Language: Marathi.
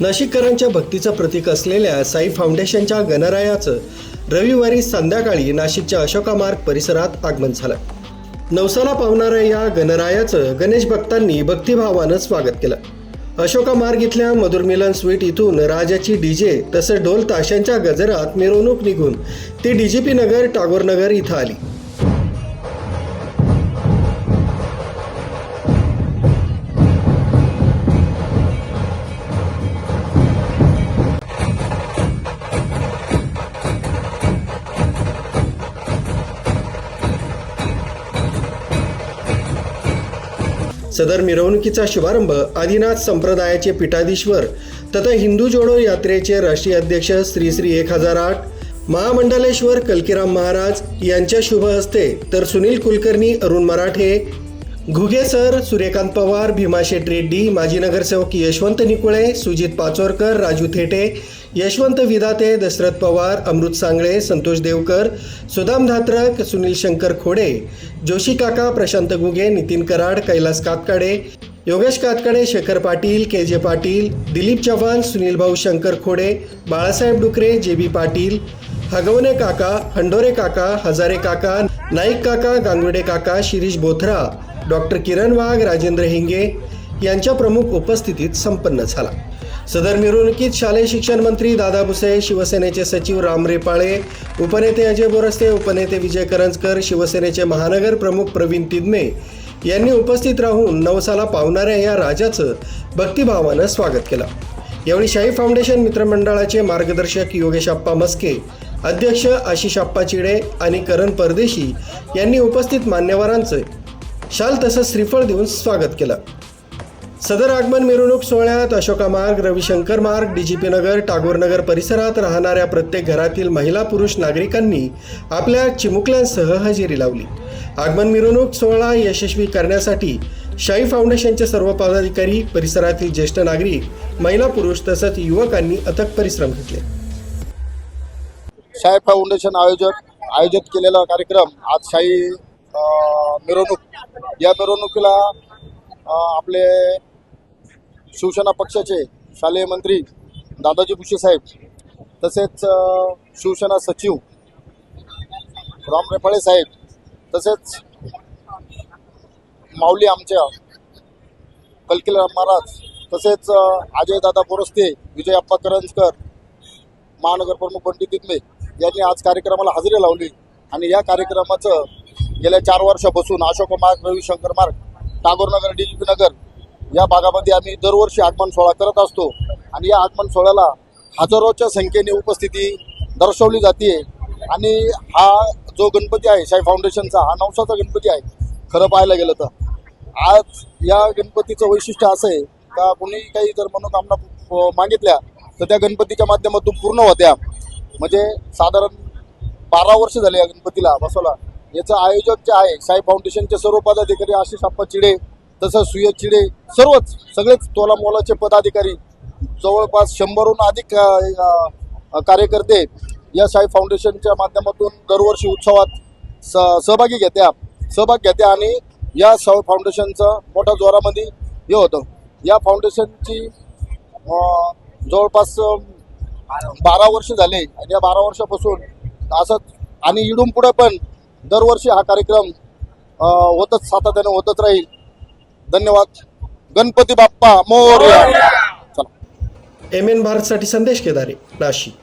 नाशिककरांच्या भक्तीचं प्रतीक असलेल्या साई फाउंडेशनच्या गणरायाचं रविवारी संध्याकाळी नाशिकच्या अशोका मार्ग परिसरात आगमन झालं. नवसाला पावणाऱ्या या गणरायाचं गणेश भक्तांनी भक्तिभावानं स्वागत केलं. अशोका मार्ग इथल्या मधुर मिलन स्वीट इथून राजाची डीजे तसंच ढोल ताशांच्या गजरात मिरवणूक निघून ती डीजीपी नगर टागोर नगर इथं आली. सदर मिरवणुकीचा शुभारंभ आदिनाथ संप्रदायाचे पीठाधीश्वर तथा हिंदू जोडो यात्रेचे राष्ट्रीय अध्यक्ष श्री श्री एक हजार आठ महामंडलेश्वर कलकीराम महाराज यांच्या शुभ हस्ते तर सुनील कुलकर्णी अरुण मराठे घुगे सर सूर्यकांत पवार भीमाशेठ रेड्डी माजी नगरसेवक यशवंत निकुळे सुजित पाचोरकर राजू थेटे यशवंत विदाते दशरथ पवार अमृत सांगळे संतोष देवकर सुदाम धात्रक सुनील शंकर खोडे जोशी काका प्रशांत घुगे नितीन कराड कैलास कातकाडे योगेश कातकाडे शेखर पाटील के जे पाटील दिलीप चव्हाण सुनील भाऊ शंकर खोडे बाळासाहेब डुकरे जे बी पाटील हगवणे काका हंडोरे काका हजारे काका नाईक काका गांगुडे काका शिरीष बोथरा डॉक्टर किरण वाघ राजेंद्र हिंगे यांच्या प्रमुख उपस्थितीत संपन्न झाला. सदर मिरवणुकीत शालेय शिक्षण मंत्री दादा भुसे शिवसेनेचे सचिव राम रेपाळे उपनेते अजय बोरस्ते उपनेते विजय करंजकर शिवसेनेचे महानगर प्रमुख प्रवीण तिदमे यांनी उपस्थित राहून नवसाला पावणाऱ्या या राजाचं भक्तिभावानं स्वागत केलं. यावेळी शाही फाउंडेशन मित्रमंडळाचे मार्गदर्शक योगेश आप्पा मस्के अध्यक्ष आशिष आप्पा चिडे आणि करण परदेशी यांनी उपस्थित मान्यवरांचं शाल तसंच श्रीफळ देऊन स्वागत केलं. सदर आगमन मिरवणूक सोहळ्यात अशोका मार्ग रविशंकर मार्ग डीजीपी नगर टागोर नगर परिसरात राहणाऱ्या प्रत्येक घरातील महिला पुरुष नागरिकांनी आपल्या चिमुकल्यांसह हजेरी लावली. आगमन मिरवणूक सोहळा यशस्वी करण्यासाठी शाही फाउंडेशनचे सर्व पदाधिकारी परिसरातील ज्येष्ठ नागरिक महिला पुरुष तसंच युवकांनी अथक परिश्रम घेतले. शाही फाउंडेशन आयोजक आयोजित केलेला कार्यक्रम आज शाही मिरवणूक. या मिरवणुकीला आपले शिवसेना पक्षाचे शालेय मंत्री दादाजी भुसे साहेब तसेच शिवसेना सचिव राम रेफाळे साहेब तसेच माऊली आमच्या कलकिला महाराज तसेच अजय दादा बोरस्ते विजय अप्पा करंजकर महानगर प्रमुख बंटी यांनी आज कार्यक्रमाला हजेरी लावली. आणि या कार्यक्रमाचं गेल्या चार वर्षापासून अशोक मार्ग रविशंकर मार्ग टागोरनगर डी जी पी नगर या भागामध्ये आम्ही दरवर्षी आगमन सोहळा करत असतो. आणि या आगमन सोहळ्याला हजारोच्या संख्येने उपस्थिती दर्शवली जाते. आणि हा जो गणपती आहे शाही फाउंडेशनचा हा नवसाचा गणपती आहे खरं पाहायला गेलं तर. आज या गणपतीचं वैशिष्ट्य असं आहे का कोणी काही जर मनोकामना मागितल्या तर त्या गणपतीच्या माध्यमातून पूर्ण होत्या. म्हणजे साधारण बारा वर्ष झाले या गणपतीला बसवला. याचं आयोजक जे आहे साई फाउंडेशनचे सर्व पदाधिकारी आशिष आप्पा चिडे तसंच सुयश चिडे सर्वच सगळेच तोला मोलाचे पदाधिकारी जवळपास शंभरहून अधिक कार्यकर्ते या साई फाउंडेशनच्या माध्यमातून दरवर्षी उत्सवात स सहभागी घेत्या. सहभाग घेत्या आणि या साई फाउंडेशनचं मोठ्या जोरामध्ये हे होतं. या फाउंडेशनची जवळपास बारा वर्ष झाले आणि या बारा वर्षापासून असंच आणि इडून पुढे पण दरवर्षी हा कार्यक्रम होतच सातत्याने होतच राहील. धन्यवाद. गणपती बाप्पा मोर्या. चला. एम एन भारतसाठी संदेश केदारे नाशिक.